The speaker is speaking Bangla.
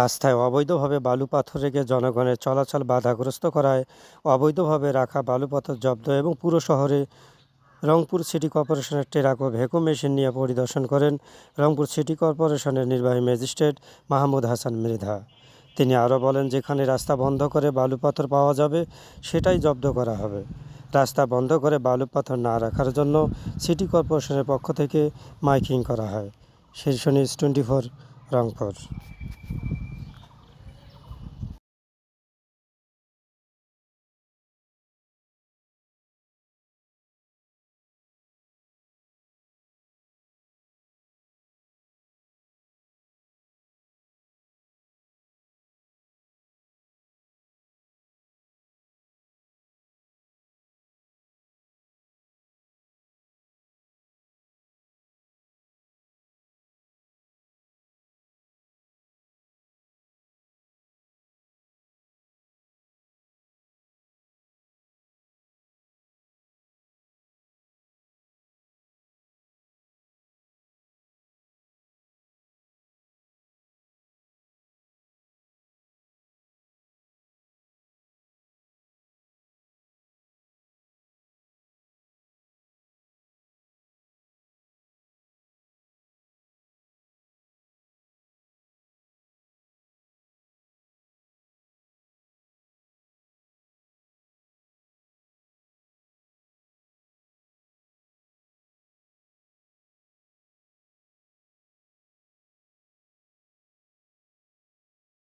রাস্তায় অবৈধভাবে বালু পাথর রেখে জনগণের চলাচল বাধাগ্রস্ত করায় অবৈধভাবে রাখা বালু পাথর জব্দ এবং পুরো শহরে রংপুর সিটি কর্পোরেশনের টেরাক ও মেশিন নিয়ে পরিদর্শন করেন রংপুর সিটি কর্পোরেশনের নির্বাহী ম্যাজিস্ট্রেট মাহমুদ হাসান মৃধা। তিনি আরও বলেন, যেখানে রাস্তা বন্ধ করে বালু পাথর পাওয়া যাবে, সেটাই জব্দ করা হবে। রাস্তা বন্ধ করে বালু পাথর না রাখার জন্য সিটি কর্পোরেশনের পক্ষ থেকে মাইকিং করা হয়। শীর্ষ নিউজ টোয়েন্টি ফোর রংপুর।